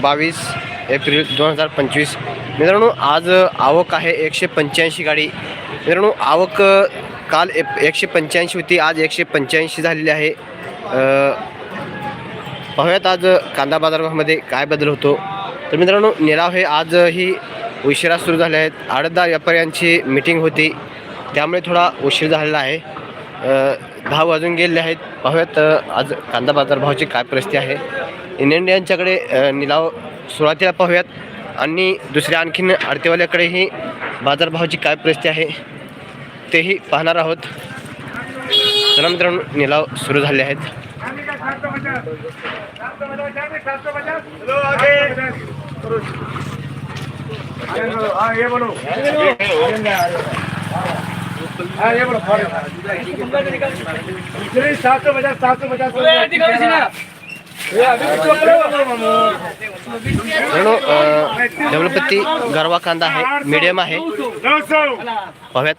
बावीस एप्रिल दोन हजार पंचवीस. मित्रांनो आज आवक आहे एकशे पंच्याऐंशी गाडी. मित्रांनो आवक काल एप एकशे पंच्याऐंशी होती आज एकशे पंच्याऐंशी झालेली आहे. पाहूयात आज कांदा बाजारभावामध्ये काय बदल होतो. तर मित्रांनो निलाव हे आजही उशिरा सुरू झाले आहेत. आडतदार व्यापाऱ्यांची मिटिंग होती. त्यामुळे थोडा उशीर झालेला आहे. दहा वाजून गेलेले आहेत. पाहूयात आज कांदा बाजारभावाची काय परिस्थिती आहे. इन इंडियनच्याकडे अ, निलाव सुरुवातीला पाहूयात. आणि दुसऱ्या आणखीन आडतेवाल्याकडेही बाजारभावाची काय परिस्थिती आहे तेही पाहणार आहोत. तर मित्रांनो निलाव सुरू झाले आहेत. सात सौ पचास सात सौ पचास मित्रांनो डेव्हलपती गरवा कांदा आहे मिडियम आहे. नौ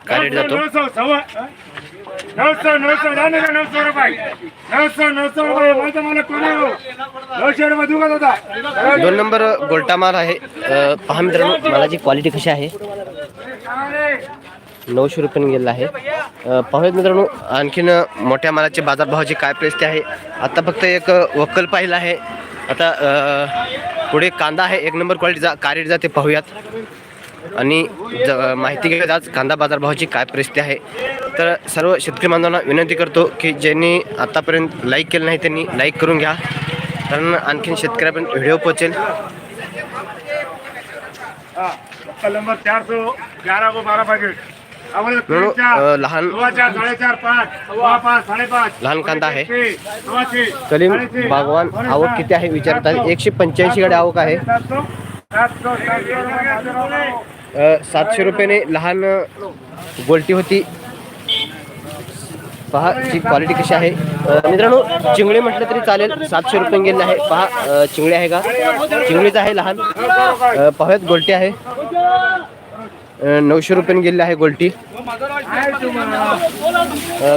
काय रेट जातो. का रुपये रुपये माझा मला नऊशे रुपये होता दोन नंबर गोल्टा माल आहे. पहा मित्रांनो मालाची क्वालिटी कशी आहे? नऊशे रुपयाने गेलेला आहे. पाहूयात मित्रांनो आणखीन मोठ्या मालाचे बाजारभावाची काय परिस्थिती आहे? आता फक्त एक वक्कल पाहिलं आहे. आता पुढे कांदा आहे एक नंबर क्वालिटीचा काय रेट पाहूयात. आणि ज माहिती घेत आज कांदा बाजारभावाची काय परिस्थिती आहे. तर सर्व शेतकरी बांधवांना विनंती करतो की ज्यांनी आतापर्यंत लाईक केलं नाही त्यांनी लाईक करून घ्या. कारण आणखीन शेतकऱ्यापर्यंत व्हिडिओ पोहोचेल. नंबर चार सौ ग्यारह को बारह पैकेट लहान लहान कांदा आहे. कलीम बागवान आवक किती आहे विचारतात? एकशे पंच्याऐंशी गाडी आवक आहे. सातशे रुपयाने लहान गोल्टी होती. पहा ची क्वालिटी कशी आहे. मित्रांनो चिंगडी म्हटलं तरी चालेल. सातशे रुपये गेले आहे. पहा अ, चिंगडी आहे का? चिंगडीचं आहे लहान. अ, पाहूयात गोल्टी आहे. नऊशे रुपयाने गेलेली आहे गोल्टी.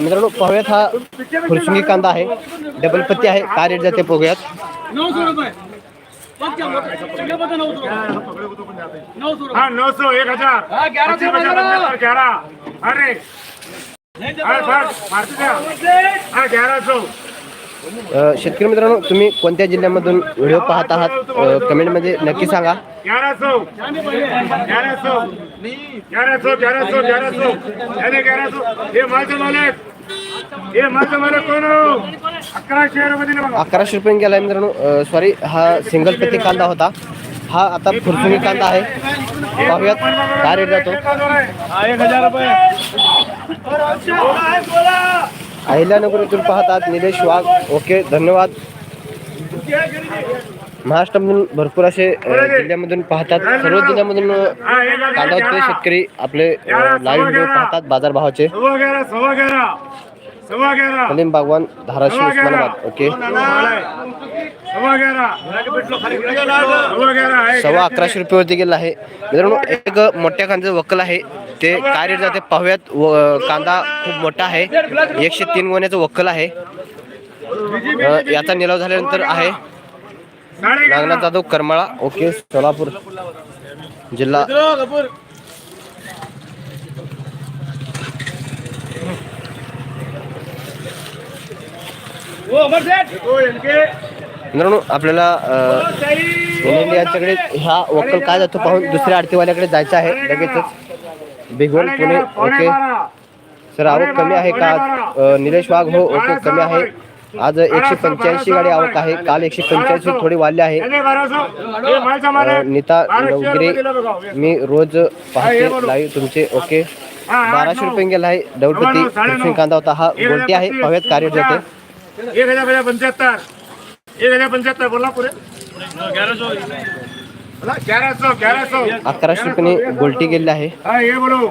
मित्रांनो पाहूयात हा फुरसुंगी कांदा आहे. डबल पत्ती आहे. काय रेट जाते पाहूयात नौ सौ हाँ एक हजार. हाँ, ग्यारह अरे. ग्यारह सौ शेतकरी मित्रांनो तुम्ही कोणत्या जिल्ह्यामधून व्हिडिओ पाहत आहात? कमेंटमध्ये नक्की सांगा. अकराशे रुपये गेला मित्रांनो. सॉरी हा सिंगल पत्ती कांदा होता. हा आता फुरफुरी कांदा आहे. पाहूयात काय रेट जातो? एक हजार रुपये. अहिल्यानगर येथून पाहतात निलेश वाघ. ओके धन्यवाद. महाराष्ट्रामधून भरपूर असे जिल्ह्यामधून पाहतात. सर्व जिल्ह्यामधून कांदा शेतकरी. आपले लाईव्ह व्हिडिओ पाहतात बाजारभावाचे. कलीम बागवान धाराशिव उस्मानाबाद ओके? सव्वा अकराशे रुपयेवरती गेला आहे. मित्रांनो एक मोठ्या कांद्याचं वक्कल आहे. ते काय रेट जाते पाहूयात. व कांदा खूप मोठा आहे. एकशे तीन गोण्याचं वक्कल आहे. याचा निलाव झाल्यानंतर आहे. नागनाथ जाधव करमाळा ओके सोलापूर जिल्हा वो अमर सेठ तो इनके मित्रांनो आपल्याला अ, एनएलडी यांच्याकडे ह्या वक्कल काय जातो पाहून दुसऱ्या आरतीवाल्याकडे जायचं आहे लगेचच. भिगवण पुणे ओके. सर आवक कमी आहे का? निलेश वाघ हो ओके कमी आहे. आज एकशे पंच्याऐंशी गाडी आवक आहे. काल एकशे पंच्याऐंशी थोडी वाढली आहे. नीता नवगिरे मी रोज पाहते लाईव्ह तुमचे ओके. बाराशे रुपये गेला आहे डबलपती कृष्ण कांदा होता. हा गोलटी आहे पाहूयात कार्य जाते एक हजार पंच्याहत्तर एक हजार पंच्याहत्तर बोला पुरे ग्यारह सौ ग्यारह सौ अकराशे रुपयाने गोलटी गेलेली आहे. हा बोलो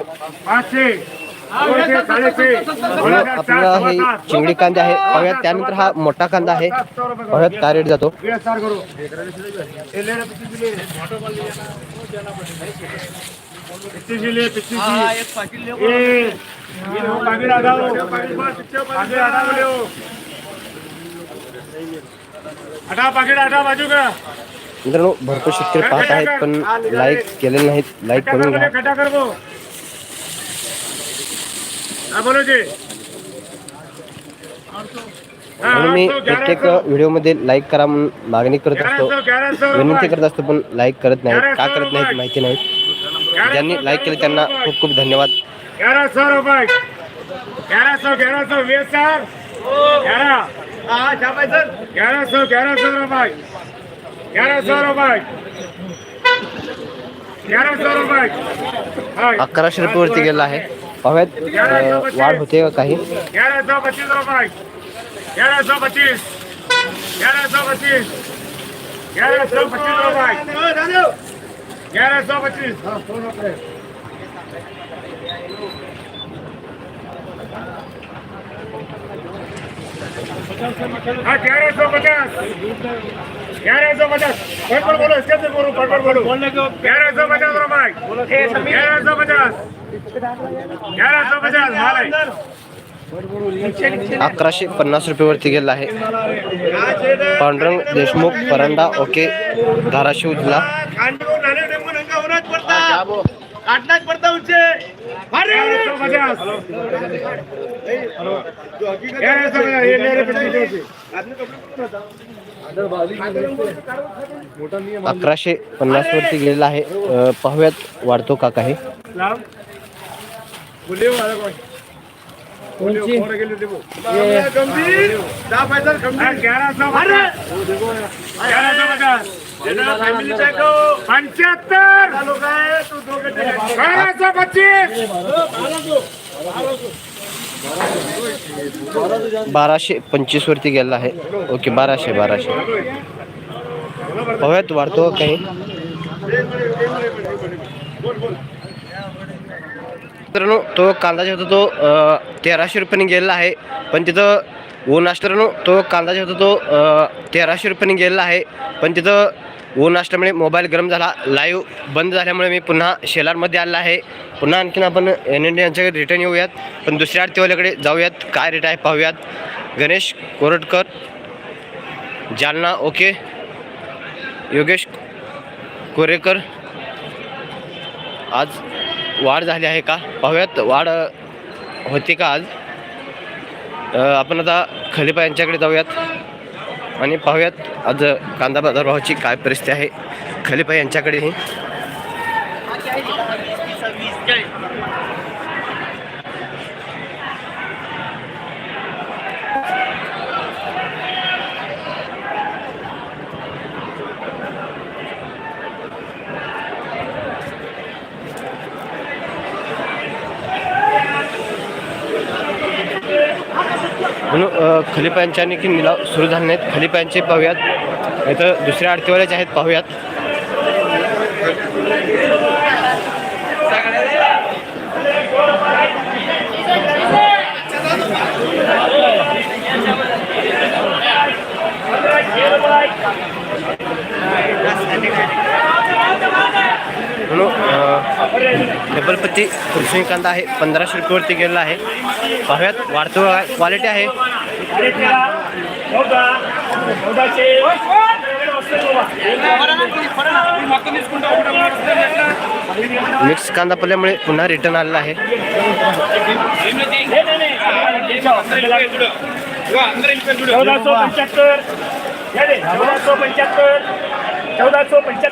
पाचशे दोनशे, साडेशे दोन हजार आपल्याला चार, हे सव्वा सात. चिंगडी कांदा आहे. पाहूयात त्यानंतर हा मोठा कांदा आहे. पाहूयात काय रेट जातो. ये करो. ले. ये, ये वो बाजू मित्रांनो भरपूर शेतकरी पाहत आहेत पण लाईक केलेले नाहीत लाईक करून घ्या. मी प्रत्येक व्हिडिओमध्ये लाईक करा म्हणून मागणी करत असतो. विनंती. करत असतो पण लाईक करत ग्यारह का करत नाहीत रुपये. माहिती नाही. ज्यांनी लाईक केले त्यांना खूप खूप धन्यवाद. ग्यारह सौ रुपये ग्यारह सौ ग्यारह सौ वीस सर. ग्यारह ग्यारह सौ ग्यारह सौ रुपये ग्यारह सौ रुपये ग्यारह सौ रुपये अकराशे रुपयेवरती गेला आहे. अं, वाढ होते का काही? ग्यारह सौ पच्चीस रुपये ग्यारह सौ पच्चीस. ग्यारह सौ पच्चीस. ग्यारह सौ पच्चीस रुपये ग्यारह सौ पच्चीस. ग्यारह सौ पचास ग्यारह सौ पचास बोलो इसके बोलो ग्यारह सौ पचास रुपये ग्यारह सौ पचास ग्यारह सौ पचास अकराशे गेला आहे पांडुरंग देशमुख परांडा ओके धाराशिव जिल्हा पडता अकराशे पन्नास वरती गेलेला आहे. अं, पाहूयात वाढतो का काही. गंभीर पंच्याहत्तर. बारह सौ पच्चीस. बाराशे पंचवीस वरती गेला आहे. ओके बाराशे बाराशे. पाहूयात वाढतो काही? मित्रांनो तो कांदा जो होता तो तेराशे रुपयाने गेलेला आहे. पण तिथं ऊन असल्यानं तो कांदा जो होता तो तेराशे रुपयाने गेलेला आहे. पण तिथं ऊन असल्यामुळे मोबाईल गरम झाला. लाईव्ह बंद झाल्यामुळे मी पुन्हा शेलारमध्ये आलेला आहे. पुन्हा आणखीन आपण एन एन यांच्याकडे रिटर्न येऊयात. पण दुसऱ्या आरतीवाल्याकडे जाऊयात. काय रेट आहे पाहूयात. गणेश कोरटकर जालना ओके. योगेश कोरेकर. आज वाढ झाली आहे का? पाहूयात. वाढ होती का आज? आपण आता खलिपा यांच्याकडे जाऊयात आणि पाहूयात आज कांदा बाजारभावाची काय परिस्थिती आहे. खलिपा यांच्याकडेही. म्हणून खलिपांच्या आणखी निलाव सुरू झाले नाहीत. खलिपांचे पाहूयात. इथं दुसऱ्या आडतीवाल्याचे आहेत पाहूयात. म्हणून डबलपत्ती कृष्णी कांदा आहे. पंधराशे रुपयेवरती गेलेला आहे. पाहूयात वाढतो क्वालिटी आहे. मिक्स कांदा पडल्यामुळे पुन्हा रिटर्न आलेला आहे. चौदा सो पंच्याहत्तर. चौदा सो पंच्याहत्तर.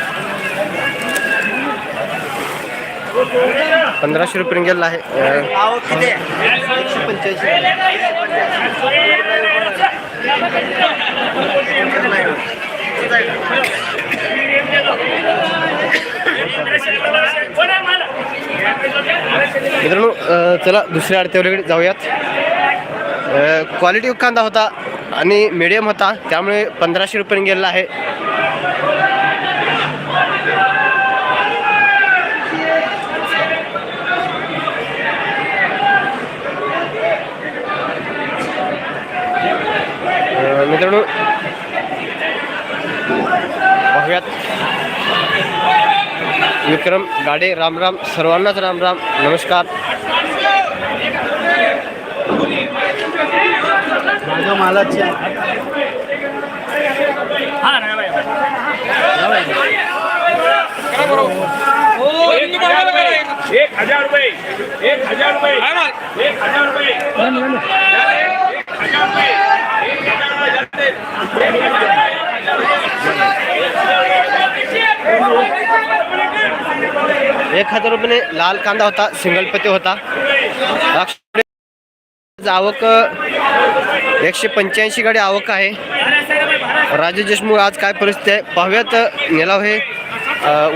पंधराशे रुपये गेला आहे. मित्रांनो चला दुसऱ्या आडत्यावरीकडे जाऊयात. क्वालिटी कांदा होता आणि मिडियम होता त्यामुळे पंधराशे रुपये गेलेला आहे. मित्रांनो पाहुयात. विक्रम गाडे रामराम सर्वांनाच रामराम नमस्कार. माझ्या मालाची एक हजार रुपये एक हजार रुपये एक हजार रुपये एक हजार रुपये एक हजार रुपये एक हजार रुपये लाल कांदा होता सिंगल पत्ते होता आवक एकशे पंच्याऐंशी गाडी आवक आहे. राजे देशमुख आज काय परिस्थिती आहे? पाहूयात निलाव हे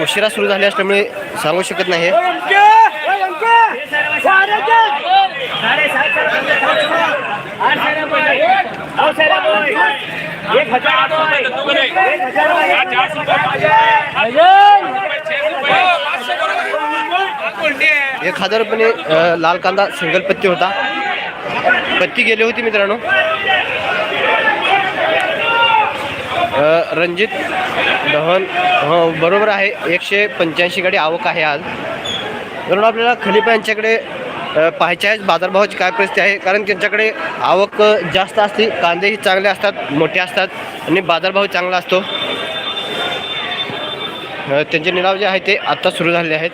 उशिरा सुरू झाले असल्यामुळे सांगू शकत नाही एक हजार एक हजार एक हजार रुपये लाल कांदा सिंगल पत्ती होता. पत्ती गेली होती मित्रांनो. रणजित दहन हो बरोबर आहे. एकशे पंच्याऐंशी गाडी आवक आहे आज. म्हणून आपल्याला खलिपा यांच्याकडे पाहायच्या पाहायचे बाजारभावाची काय परिस्थिती आहे? कारण त्यांच्याकडे आवक जास्त असते कांदेही चांगले असतात मोठे असतात आणि बाजारभाव चांगला असतो. त्यांचे निलाव जे आहे ते. आत्ता सुरू झालेले आहेत.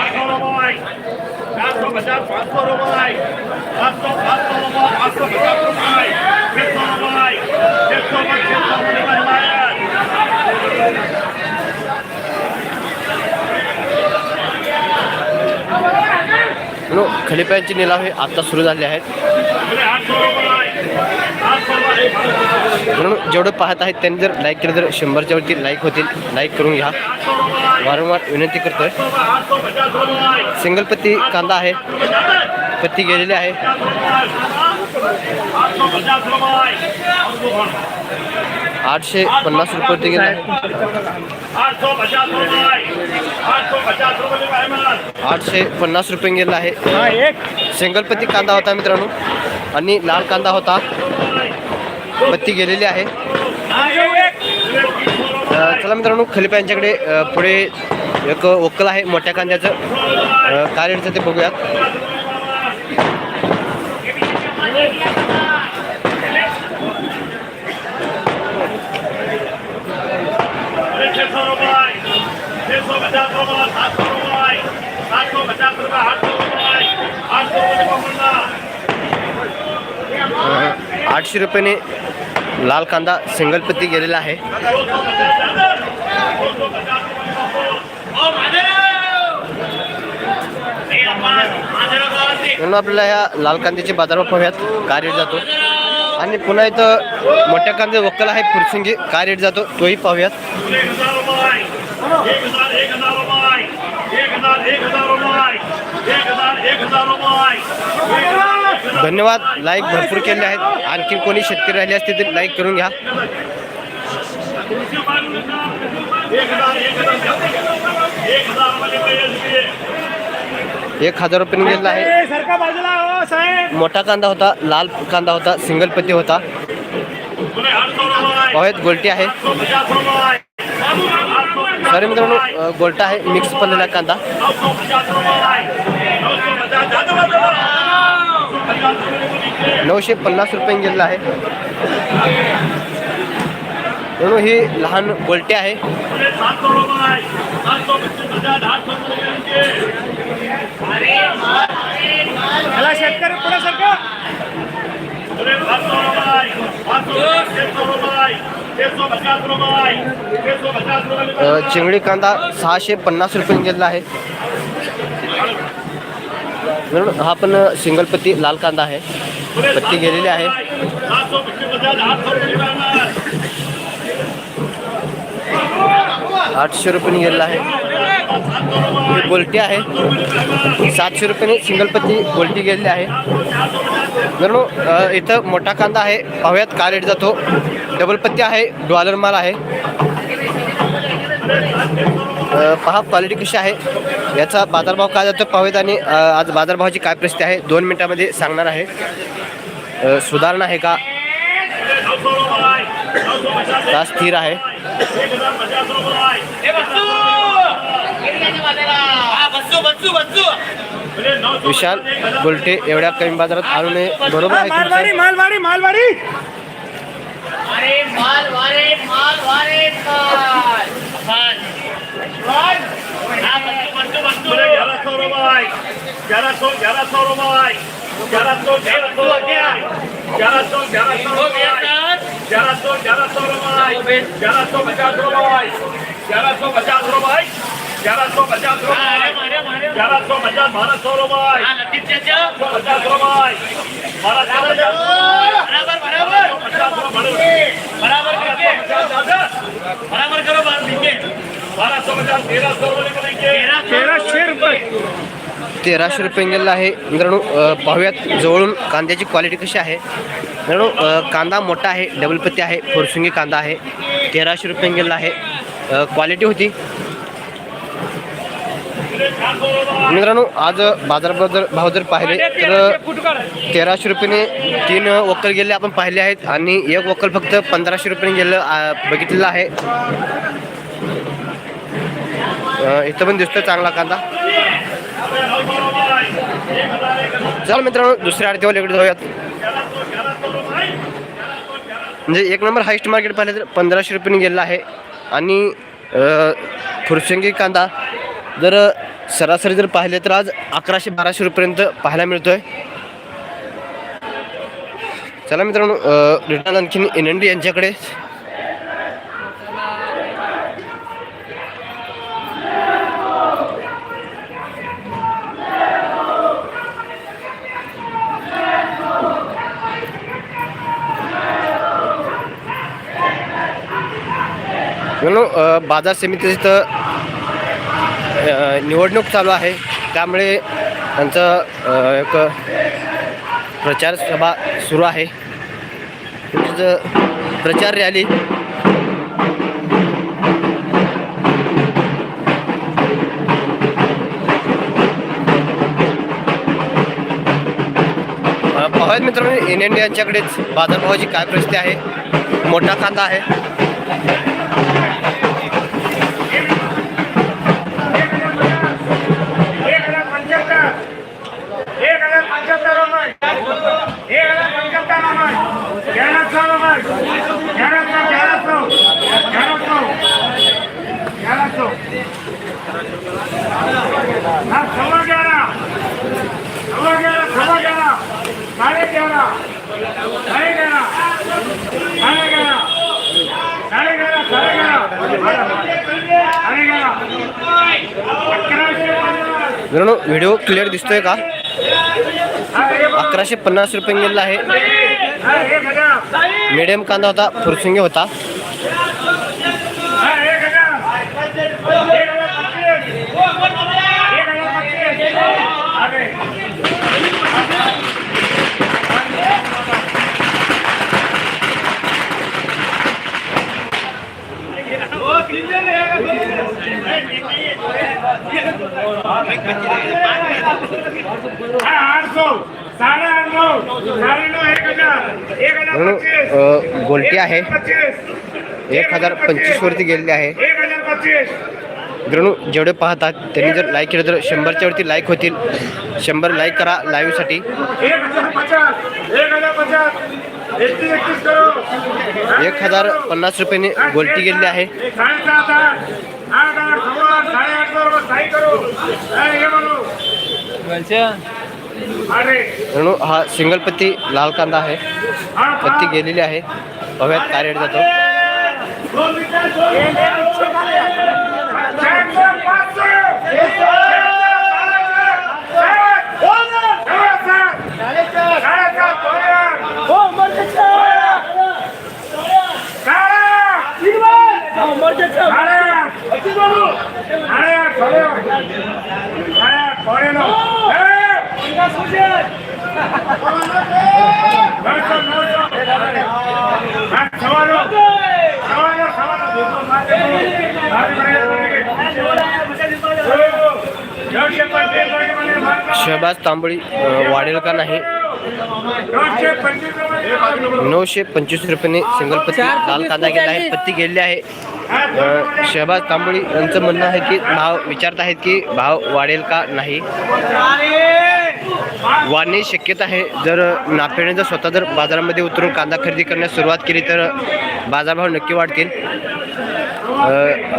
चारशे रुपये. चारशे नो निलाव हे आता सुरू झाले आहेत. म्हणून जेवढं पाहत आहेत त्यांनी जर लाईक केलं तर शंभरच्या वरती लाईक होतील. लाईक करून घ्या. वारंवार विनंती करतोय. सिंगल पत्ती कांदा आहे. पत्ती गेलेली आहे. आठशे पन्नास रुपये वरती गेले. आठशे पन्नास रुपये गेला आहे. सिंगल पत्ती कांदा होता मित्रांनो. आणि लाल कांदा होता. पत्ती गेलेली आहे. चला मित्रांनो खलिपा यांच्याकडे पुढे एक वक्कल आहे मोठ्या कांद्याचं. काय रेटचं ते बघूयात. आठशे रुपयाने लाल कांदा सिंगल पत्ती गेलेला आहे. म्हणून आपल्याला ह्या लाल कांद्याचे बाजारभाव पाहूयात. काय रेट जातो? आणि पुन्हा इथं मोठ्या कांदे वक्कल आहे फुरसिंगी काय रेट जातो? तोही पाहूयात. एक हजार धन्यवाद. लाईक भरपूर केले आहेत. आणखी कोणी शेतकरी राहिले असतील तर लाईक करून घ्या. एक हजार रुपये गेलेला आहे. हो मोठा कांदा होता लाल कांदा होता सिंगल पत्ती होता. पाहूयात गोलटी आहे. सॉरी मित्रांनो गोलटा आहे मिक्स पडलेला कांदा नऊशे पचास रुपये नऊशे पचास जातो बाजूला नऊशे पचास रुपये नऊशे पन्नास रुपये गेलेला आहे. म्हणून ही लहान गोलटी आहे. शेतकरी पुढे चिंगडी कांदा सहाशे पन्नास रुपये गेलेला आहे. म्हणून हा पण सिंगल पत्ती लाल कांदा आहे. पत्ती गेलेली आहे. आठशे रुपये गेलेला आहे. गोलटी आहे. सातशे रुपयाने सिंगल पत्ती गोलटी गेलेली आहे. मित्रांनो इथं मोठा कांदा आहे. पाहुयात का रेट जातो. डबल पत्ती आहे. डॉलर माल आहे. पहा क्वालिटी कशी आहे? याचा बाजारभाव काय जातो पाहूयात आणि आज बाजारभावाची काय परिस्थिती आहे दोन मिनिटामध्ये सांगणार आहे. सुधारणा आहे का? स्थिर आहे? विशाल गोलटे एवढ्या कमी बाजारात आणू नये. बरोबर आहे तुमचं मालवारी मालवारी अरे माल! वारे माल वारे माल माल हा बंधू बंधू बंधू बोले ग्यारह सौ रुपये ग्यारह सौ ग्यारह सौ रुपये ग्यारह सौ ग्यारह सौ रुपये ग्यारह सौ ग्यारह सौ रुपये ग्यारह सौ ग्यारह सौ रुपये ग्यारह सौ पचास रुपये ग्यारह तेराशे रुपये. गेलेला आहे. मित्रांनो पाहूयात जवळून कांद्याची क्वालिटी कशी आहे. मित्रांनो कांदा मोठा आहे डबल पत्ती आहे फोरसुंगी कांदा आहे. तेराशे रुपये गेलेला आहे. क्वालिटी होती. मित्रांनो आज बाजारभाव जर भाव जर पाहिले तर तेराशे रुपयाने तीन वक्कल गेले आपण पाहिले आहेत. आणि एक वक्कल फक्त पंधराशे रुपयाने गेलं बघितलेलं आहे. इथं पण दिसतोय चांगला कांदा. चल मित्रांनो दुसऱ्या आरतीवर इकडे जाऊयात. म्हणजे एक नंबर हायस्ट मार्केट पाहिलं तर पंधराशे रुपयाने गेलेला आहे. आणि अ, फुरसंगी कांदा जर सरासरी जर पाहिले तर आज अकराशे बाराशे रुपयेपर्यंत पाहायला मिळतोय. चला मित्रांनो रिटर्न आणखीन एनएनडी यांच्याकडे. मित्रांनो बाजार समितीचं इथं निवडणूक चालू आहे. त्यामुळे त्यांचं एक प्रचार सभा सुरू आहे. प्रचार रॅली. अ, पाहूयात मित्रांनो एन एन यांच्याकडेच बाजारभावाची काय परिस्थिती आहे. मोठा कांदा आहे. सवा ग्यारह ग्यारह ग्यारह साढ़े ग्यारह साढ़े ग्यारह साढ़े ग्यारह साढ़े ग्यारह साढ़े ग्यारह साढ़े ग्यारह मित्रांनो व्हिडिओ क्लिअर दिसतोय का? अकराशे पन्नास रुपये गेलेला आहे. मिडियम कांदा होता फुरसुंगी होता. आठ सौ. गोलटी आहे. एक हजार पंचवीस वरती गेलेली आहे. मित्रांनो जेवढे पाहतात त्यांनी जर लाईक केलं तर शंभरच्या वरती लाईक होतील. शंभर लाईक करा लाईव्हसाठी एक हजार पचास एक हजार पचास. एकतीस एकतीस करो. एक हजार पन्नास रुपयाने गोलटी गेलेली आहे. साडेसात हा सिंगल पत्ती लाल कांदा आहे. पत्ती गेलेली आहे. पाहूयात काय रेट जातो हो मर्देच्या हो मर्देच्या अति बाबू पन्नास रुपये शहबाज तांबळी वाढेल का नाही नऊशे पंचवीस रुपयाने सिंगल पत्ती लाल कांदा गेला आहे पत्ती गेलेली आहे. शहबाज तांबळी यांचं म्हणणं आहे की भाव विचारत आहेत की भाव वाढेल का नाही? वाढणे शक्यता आहे. जर नाफेडने जर स्वतः जर बाजारामध्ये उतरून कांदा खरेदी करण्यास सुरुवात केली तर बाजारभाव नक्की वाढतील.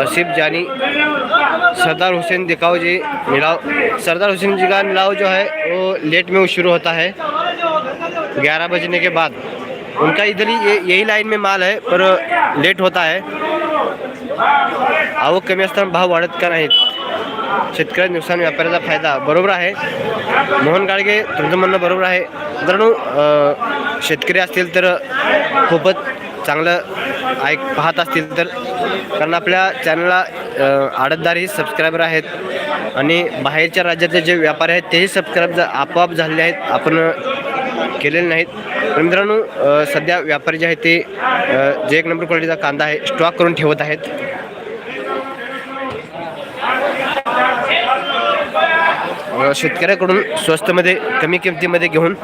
असिफ जानी सरदार हुसैन दिखाओ जी मिलाव सरदार हुसैन जी का मिलाव जो है वो लेट में शुरू होता है ग्यारह बजने के बाद। उनका इधर ही ये यही लाइन में माल है पर लेट होता है। आवक कमी असताना भाव वाढत का नाहीत. शेतकऱ्या नुकसान व्यापाऱ्याचा फायदा बरोबर आहे. मोहन गाडगे तुमचं म्हणणं बरोबर आहे. मित्रांनो शेतकरी असतील तर खूपच चांगलं ऐक पाहत असतील तर कारण आपल्या चॅनलला आडतदारही सबस्क्रायबर आहेत. आणि बाहेरच्या राज्यातले जे व्यापारी आहेत तेही सबस्क्राईब आपोआप झालेले आहेत. आपण केलेले नाहीत. मित्रांनो सध्या व्यापारी जे आहेत ते जे एक नंबर क्वालिटीचा कांदा आहे स्टॉक करून ठेवत आहेत. शेतकऱ्याकडून स्वस्तमध्ये कमी किमतीमध्ये घेऊन.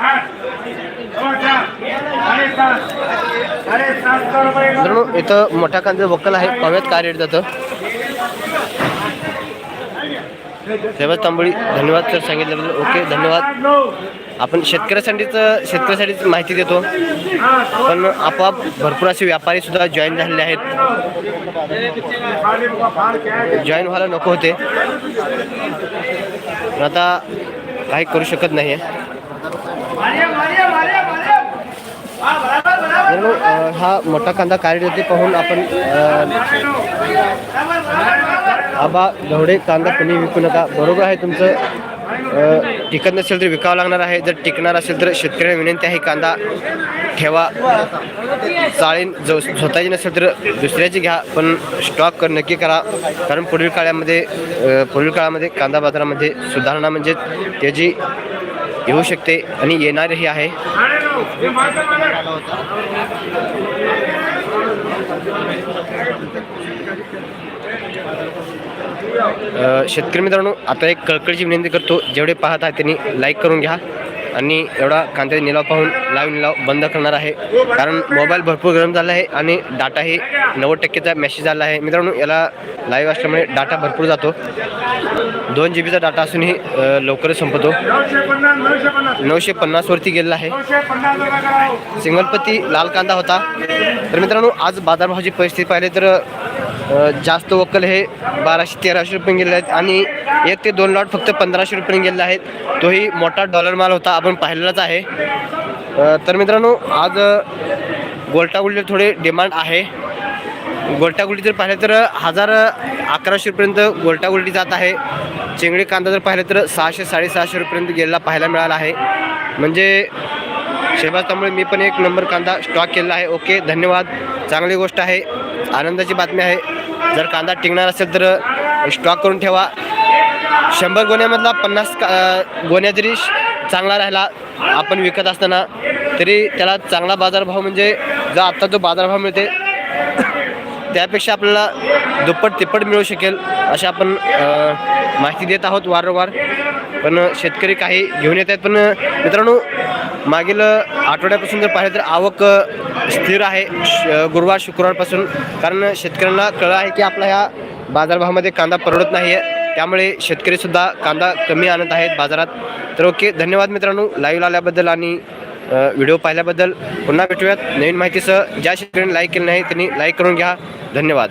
मित्रांनो इथं मोठा कांदा वक्कल आहे. पाव्यात काय रेट जातं. सेवत तांबोळी धन्यवाद सर सांगितल्याबद्दल. ओके धन्यवाद. आपण शेतकऱ्यासाठीच शेतकऱ्यासाठीच माहिती देतो. पण आपोआप भरपूर असे व्यापारी सुद्धा जॉईन झालेले आहेत. जॉईन व्हायला नको होते. पण आता काही करू शकत नाही आहे हा मोठा कांदा काय ते पाहून आपण आबा गवडे कांदा कोणी विकू नका. बरोबर आहे तुमचं. टिकत नसेल तर विकावं लागणार आहे. जर टिकणार असेल तर शेतकऱ्यांना विनंती आहे कांदा ठेवा. चाळीन जो स्वतःची नसेल तर दुसऱ्याची घ्या पण स्टॉक कर नक्की करा. कारण पुढील काळामध्ये पुढील काळामध्ये कांदा बाजारामध्ये सुधारणा म्हणजे त्याची येऊ शकते आणि येणारही आहे. शेतकरी मित्रांनो आता एक कळकळीची विनंती करतो जेवढे पाहत आहे त्यांनी लाईक करून घ्या आणि एवढा कांद्याचा निलाव पाहून लाईव्ह निलाव बंद करणार आहे. कारण मोबाईल भरपूर गरम झाला आहे आणि डाटाही नव्वद टक्केचा मेसेज आला आहे. मित्रांनो याला लाईव्ह असल्यामुळे डाटा भरपूर जातो. दोन जी बीचा डाटा असूनही लवकरच संपतो. नऊशे पन्नासवरती गेलेला आहे. सिंगलपती लाल कांदा होता. तर मित्रांनो आज बाजारभावाची परिस्थिती पाहिली तर जास्त वक्कल हे बाराशे तेराशे रुपये गेले आहेत आणि एक ते दोन लॉट फक्त पंधराशे रुपये गेलेले आहेत. तोही मोठा डॉलर माल होता आपण पाहिलेलाच आहे. तर मित्रांनो आज गोल्टागुलीला थोडे डिमांड आहे. गोल्टागुली जर पाहिलं तर हजार अकराशे रुपयेपर्यंत गोल्टागुली जात आहे. चिंगडी कांदा जर पाहिलं तर सहाशे साडेसहाशे रुपयेपर्यंत गेलेला पाहायला मिळाला आहे. म्हणजे शेबाज त्यामुळे मी पण एक नंबर कांदा स्टॉक केलेला आहे. ओके धन्यवाद. चांगली गोष्ट आहे. आनंदाची बातमी आहे. जर कांदा टिकणार असेल तर स्टॉक करून ठेवा. शंभर गोण्यामधला पन्नास का गोण्या जरी चांगला राहिला आपण विकत असताना तरी त्याला चांगला बाजारभाव म्हणजे जो आत्ता जो बाजारभाव मिळते त्यापेक्षा आपल्याला दुप्पट तिप्पट मिळू शकेल अशा आपण माहिती देत आहोत वारंवार. पण शेतकरी काही घेऊन येत आहेत. पण मित्रांनो मागील आठवड्यापासून जर पाहिलं तर आवक स्थिर आहे. श गुरुवार शुक्रवारपासून. कारण शेतकऱ्यांना कळलं आहे की आपला ह्या बाजारभावामध्ये कांदा परवडत नाही आहे त्यामुळे शेतकरीसुद्धा कांदा कमी आणत आहेत बाजारात. तर ओके धन्यवाद मित्रांनो. लाईव्ह आल्याबद्दल आणि व्हिडिओ पाहिल्याबद्दल. पुन्हा भेटूयात नवीन माहितीसह. ज्या शेतकऱ्यांनी लाईक केलं नाही त्यांनी लाईक करून घ्या. धन्यवाद.